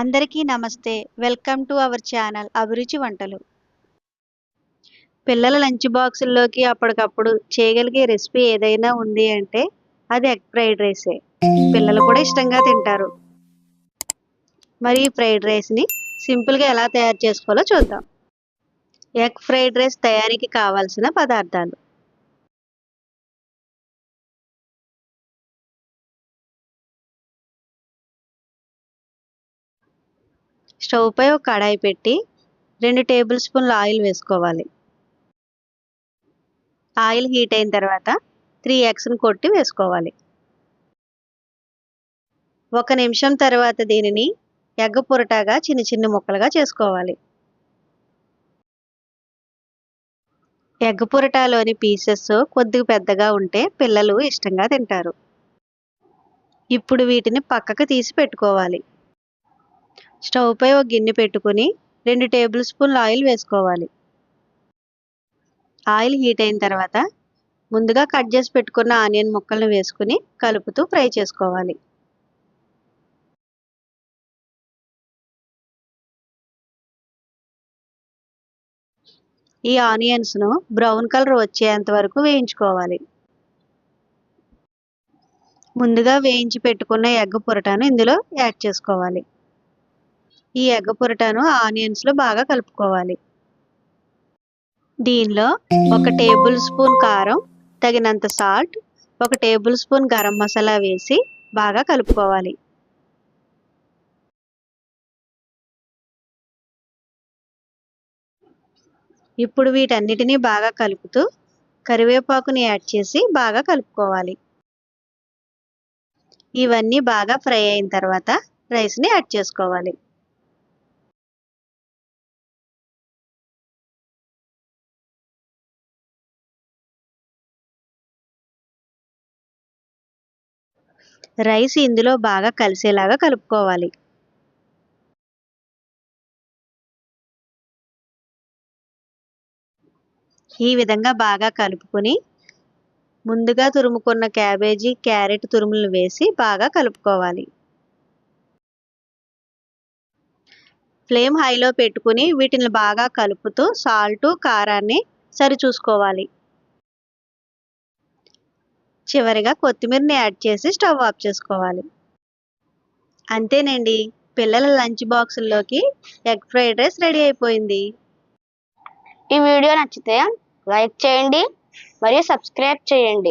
అందరికీ నమస్తే. Welcome to our channel అభిరుచి వంటలు. పిల్లల లంచ్ బాక్సుల్లోకి అప్పటికప్పుడు చేయగలిగే రెసిపీ ఏదైనా ఉంది అంటే అది ఎగ్ ఫ్రైడ్ రైసే. పిల్లలు కూడా ఇష్టంగా తింటారు. మరి ఈ ఫ్రైడ్ రైస్ని సింపుల్గా ఎలా తయారు చేసుకోవాలో చూద్దాం. ఎగ్ ఫ్రైడ్ రైస్ తయారీకి కావాల్సిన పదార్థాలు. స్టవ్ పై ఒక కడాయి పెట్టి రెండు టేబుల్ స్పూన్ల ఆయిల్ వేసుకోవాలి. ఆయిల్ హీట్ అయిన తర్వాత త్రీ ఎగ్స్ని కొట్టి వేసుకోవాలి. ఒక నిమిషం తర్వాత దీనిని ఎగ్గ పొరటాగా చిన్న చిన్న ముక్కలుగా చేసుకోవాలి. ఎగ్ పొరటాలోని పీసెస్ కొద్దిగా పెద్దగా ఉంటే పిల్లలు ఇష్టంగా తింటారు. ఇప్పుడు వీటిని పక్కకు తీసి పెట్టుకోవాలి. స్టవ్పై ఒక గిన్నె పెట్టుకుని రెండు టేబుల్ స్పూన్ల ఆయిల్ వేసుకోవాలి. ఆయిల్ హీట్ అయిన తర్వాత ముందుగా కట్ చేసి పెట్టుకున్న ఆనియన్ ముక్కలను వేసుకుని కలుపుతూ ఫ్రై చేసుకోవాలి. ఈ ఆనియన్స్ను బ్రౌన్ కలర్ వచ్చేంత వరకు వేయించుకోవాలి. ముందుగా వేయించి పెట్టుకున్న ఎగ్ పొరటాను ఇందులో యాడ్ చేసుకోవాలి. ఈ ఎగ్ పురటను ఆనియన్స్లో బాగా కలుపుకోవాలి. దీనిలో ఒక టేబుల్ స్పూన్ కారం తగినంత సాల్ట్ ఒక టేబుల్ స్పూన్ గరం మసాలా వేసి బాగా కలుపుకోవాలి. ఇప్పుడు వీటన్నిటినీ బాగా కలుపుతూ కరివేపాకుని యాడ్ చేసి బాగా కలుపుకోవాలి. ఇవన్నీ బాగా ఫ్రై అయిన తర్వాత రైస్ని యాడ్ చేసుకోవాలి. రైస్ ఇందులో బాగా కలిసేలాగా కలుపుకోవాలి. ఈ విధంగా బాగా కలుపుకొని ముందుగా తురుముకున్న క్యాబేజీ క్యారెట్ తురుములు వేసి బాగా కలుపుకోవాలి. ఫ్లేమ్ హైలో పెట్టుకుని వీటిని బాగా కలుపుతూ సాల్ట్ కారాన్ని సరిచూసుకోవాలి. చివరిగా కొత్తిమీరని యాడ్ చేసి స్టవ్ ఆఫ్ చేసుకోవాలి. అంతేనండి. పిల్లల లంచ్ బాక్సుల్లోకి ఎగ్ ఫ్రైడ్ రైస్ రెడీ అయిపోయింది. ఈ వీడియో నచ్చితే లైక్ చేయండి మరియు సబ్స్క్రైబ్ చేయండి.